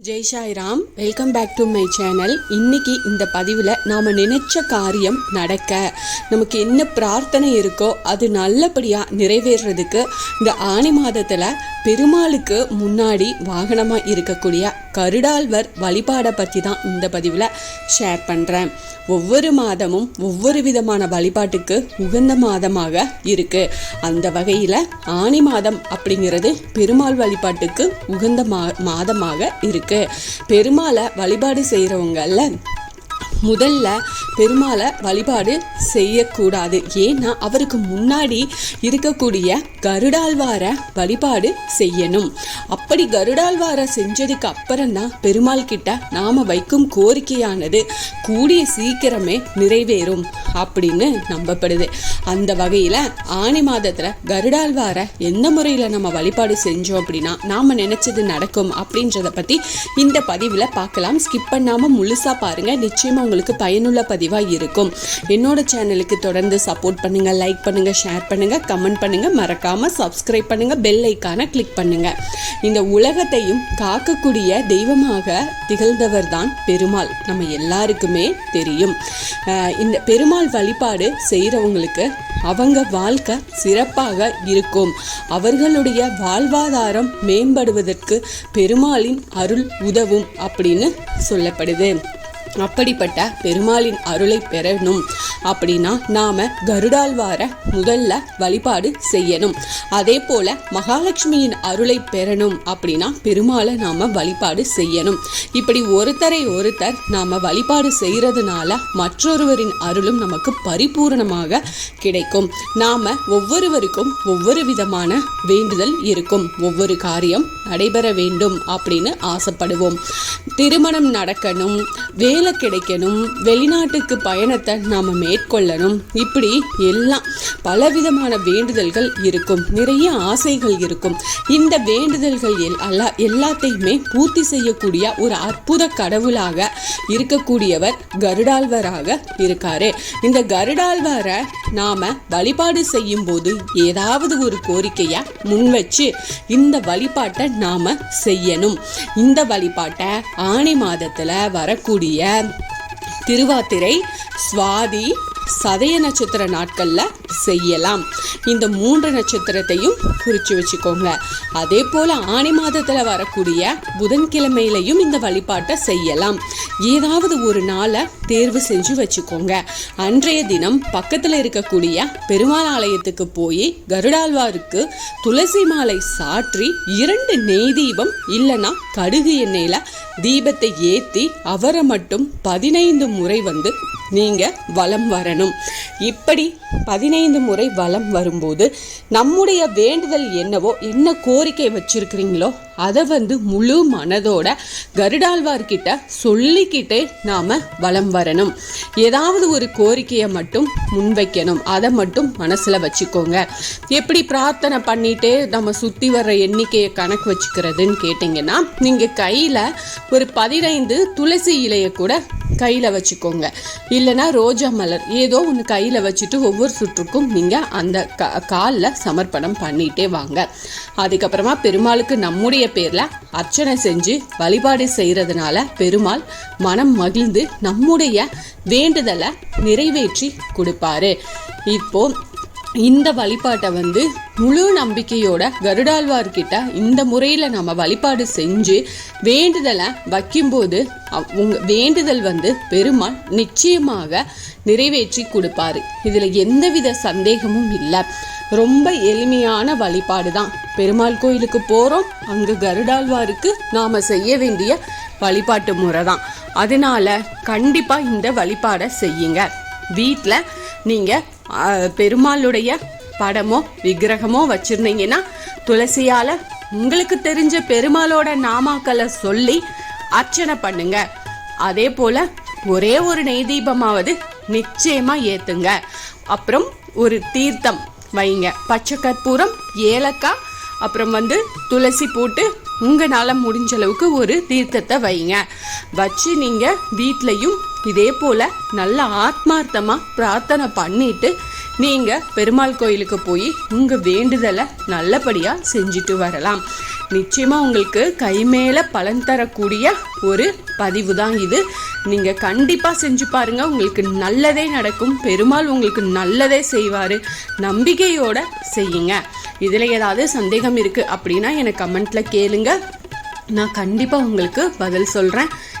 Jai Sairam welcome back to my channel இன்னைக்கு இந்த பதிவில் நாம் நினைச்ச காரியம் நடக்க நமக்கு என்ன பிரார்த்தனை இருக்கோ அது நல்லபடியாக நிறைவேறுறதுக்கு இந்த ஆணி மாதத்தில் பெருமாளுக்கு முன்னாடி வாகனமாக இருக்கக்கூடிய கருடாழ்வர் வழிபாடை பற்றி தான் இந்த பதிவில் ஷேர் பண்ணுறேன் ஒவ்வொரு மாதமும் ஒவ்வொரு விதமான வழிபாட்டுக்கு உகந்த மாதமாக இருக்குது அந்த வகையில் ஆணி மாதம் அப்படிங்கிறது பெருமாள் வழிபாட்டுக்கு உகந்த மா மாதமாக இருக்குது இருக்கு. பெருமாளை வழிபாடு செய்கிறவங்கள முதல்ல பெருமாளை வழிபாடு செய்யக்கூடாது. ஏன்னா அவருக்கு முன்னாடி இருக்கக்கூடிய கருடாழ்வார வழிபாடு செய்யணும். அப்படி கருடாழ்வார செஞ்சதுக்கு அப்புறம்தான் பெருமாள் கிட்ட நாம வைக்கும் கோரிக்கையானது கூடிய சீக்கிரமே நிறைவேறும் அப்படின்னு நம்பப்படுது. அந்த வகையில் ஆணி மாதத்தில் கருடாழ்வார எந்த முறையில் நம்ம வழிபாடு செஞ்சோம் அப்படின்னா நாம் நினச்சது நடக்கும் அப்படின்றத பற்றி இந்த பதிவில் பார்க்கலாம். ஸ்கிப் பண்ணாமல் முழுசாக பாருங்கள் நிச்சயமாக உங்களுக்கு பயனுள்ள பதிவாக இருக்கும். என்னோட சேனலுக்கு தொடர்ந்து சப்போர்ட் பண்ணுங்கள் லைக் பண்ணுங்கள் ஷேர் பண்ணுங்கள் கமெண்ட் பண்ணுங்கள் மறக்காமல் சப்ஸ்கிரைப் பண்ணுங்கள் பெல் ஐக்கானை கிளிக் பண்ணுங்கள் இந்த உலகத்தையும் காக்கக்கூடிய தெய்வமாக திகழ்ந்தவர் தான் பெருமாள். நம்ம எல்லாருக்குமே தெரியும். இந்த பெருமாள் வழிபாடு செய்கிறவங்களுக்கு அவங்க வாழ்க்கை சிறப்பாக இருக்கும். அவர்களுடைய வாழ்வாதாரம் மேம்படுவதற்கு பெருமாளின் அருள் உதவும் அப்படின்னு சொல்லப்படுது. அப்படிப்பட்ட பெருமாளின் அருளை பெறணும். அப்படின்னா நாம கருடாழ்வார முதல்ல வழிபாடு செய்யணும். அதே போல மகாலட்சுமியின் அருளை பெறணும் அப்படின்னா பெருமாளை நாம வழிபாடு செய்யணும். இப்படி ஒருத்தரை ஒருத்தர் நாம வழிபாடு செய்யறதுனால மற்றொருவரின் அருளும் நமக்கு பரிபூரணமாக கிடைக்கும். நாம ஒவ்வொருவருக்கும் ஒவ்வொரு விதமான வேண்டுதல் இருக்கும். ஒவ்வொரு காரியம் நடைபெற வேண்டும் அப்படின்னு ஆசைப்படுவோம். திருமணம் நடக்கணும். வேலை கிடைக்கணும் வெளிநாட்டுக்கு பயணத்தை நாம் மேற்கொள்ளணும். இப்படி எல்லாம் பலவிதமான வேண்டுதல்கள் இருக்கும். நிறைய ஆசைகள் இருக்கும். இந்த வேண்டுதல்கள் எல் அல்லா எல்லாத்தையுமே பூர்த்தி செய்யக்கூடிய ஒரு அற்புத கடவுளாக இருக்கக்கூடியவர் கருடாழ்வராக இருக்காரு. இந்த கருடாழ்வாரை நாம் வழிபாடு செய்யும் போது ஏதாவது ஒரு கோரிக்கையை முன் வச்சு இந்த வழிபாட்டை நாம் செய்யணும். இந்த வழிபாட்டை ஆணி மாதத்தில் வரக்கூடிய திருவாத்திரை சுவாதி சதய நட்சத்திர நாட்களில் செய்யலாம். இந்த மூன்று நட்சத்திரத்தையும் குறித்து வச்சுக்கோங்க. அதே போல் ஆணி மாதத்தில் வரக்கூடிய புதன்கிழமையிலையும் இந்த வழிபாட்டை செய்யலாம். ஏதாவது ஒரு நாளை தேர்வு செஞ்சு வச்சுக்கோங்க. அன்றைய தினம் பக்கத்தில் இருக்கக்கூடிய பெருமாள் ஆலயத்துக்கு போய் கருடாழ்வாருக்கு துளசி மாலை சாற்றி இரண்டு நெய் தீபம் இல்லைன்னா கடுகு எண்ணெயில் தீபத்தை ஏற்றி அவரை மட்டும் பதினைந்து முறை வந்து நீங்கள் வலம் வரணும். இப்படி பதினைந்து முறை வலம் வரும்போது நம்முடைய வேண்டுதல் என்னவோ என்ன கோரிக்கை வச்சுருக்கிறீங்களோ அதை வந்து முழு மனதோட கருடாழ்வார்கிட்ட சொல்லிக்கிட்டே நாம் வலம் வரணும். ஏதாவது ஒரு கோரிக்கையை மட்டும் முன்வைக்கணும். அதை மட்டும் மனசில் வச்சுக்கோங்க. எப்படி பிரார்த்தனை பண்ணிட்டே நம்ம சுற்றி வர்ற எண்ணிக்கையை கணக்கு வச்சுக்கிறதுன்னு கேட்டிங்கன்னா நீங்கள் கையில் ஒரு பதினைந்து துளசி இலையை கூட கையில் வச்சுக்கோங்க. இல்லைன்னா ரோஜா மலர் ஏதோ ஒன்று கையில் வச்சுட்டு ஒவ்வொரு சுற்றுக்கும் நீங்கள் அந்த க காலில் சமர்ப்பணம் பண்ணிகிட்டே வாங்க. அதுக்கப்புறமா பெருமாளுக்கு நம்முடைய பேரில் அர்ச்சனை செஞ்சு வழிபாடு செய்கிறதுனால பெருமாள் மனம் மகிழ்ந்து நம்முடைய வேண்டுதலை நிறைவேற்றி கொடுப்பாரு. இப்போ இந்த வழிபாட்டை வந்து முழு நம்பிக்கையோட கருடாழ்வார்கிட்ட இந்த முறையில் நம்ம வழிபாடு செஞ்சு வேண்டுதலை வைக்கும்போது அவ்- உங்க வேண்டுதல் வந்து பெருமாள் நிச்சயமாக நிறைவேற்றி கொடுப்பாரு. இதில் எந்தவித சந்தேகமும் இல்லை. ரொம்ப எளிமையான வழிபாடு தான். பெருமாள் கோயிலுக்கு போகிறோம் அங்கே கருடாழ்வாருக்கு நாம் செய்ய வேண்டிய வழிபாட்டு முறை தான். அதனால கண்டிப்பாக இந்த வழிபாடை செய்யுங்க. வீட்டில் நீங்கள் பெருமாளுடைய படமோ விக்கிரகமோ வச்சுருந்தீங்கன்னா துளசியால் உங்களுக்கு தெரிஞ்ச பெருமாளோட நாமாக்களை சொல்லி அர்ச்சனை பண்ணுங்க. அதே போல் ஒரே ஒரு நெய் தீபமாவது நிச்சயமாக ஏற்றுங்க அப்புறம் ஒரு தீர்த்தம் வைங்க. பச்சை கற்பூரம் ஏலக்காய் அப்புறம் வந்து துளசி போட்டு உங்களால் முடிஞ்ச அளவுக்கு ஒரு தீர்த்தத்தை வைங்க. வச்சு நீங்கள் வீட்லேயும் இதே போல் நல்ல ஆத்மார்த்தமாக பிரார்த்தனை பண்ணிட்டு நீங்கள் பெருமாள் கோயிலுக்கு போய் உங்கள் வேண்டுதலை நல்லபடியாக செஞ்சுட்டு வரலாம். நிச்சயமாக உங்களுக்கு கைமேல பலன் தரக்கூடிய ஒரு பதிவு தான் இது. நீங்கள் கண்டிப்பாக செஞ்சு பாருங்க. உங்களுக்கு நல்லதே நடக்கும். பெருமாள் உங்களுக்கு நல்லதே செய்வார். நம்பிக்கையோட செய்யுங்க. இதில் ஏதாவது சந்தேகம் இருக்குது அப்படின்னா எனக்கு கமெண்ட்டில் கேளுங்க. நான் கண்டிப்பாக உங்களுக்கு பதில் சொல்கிறேன்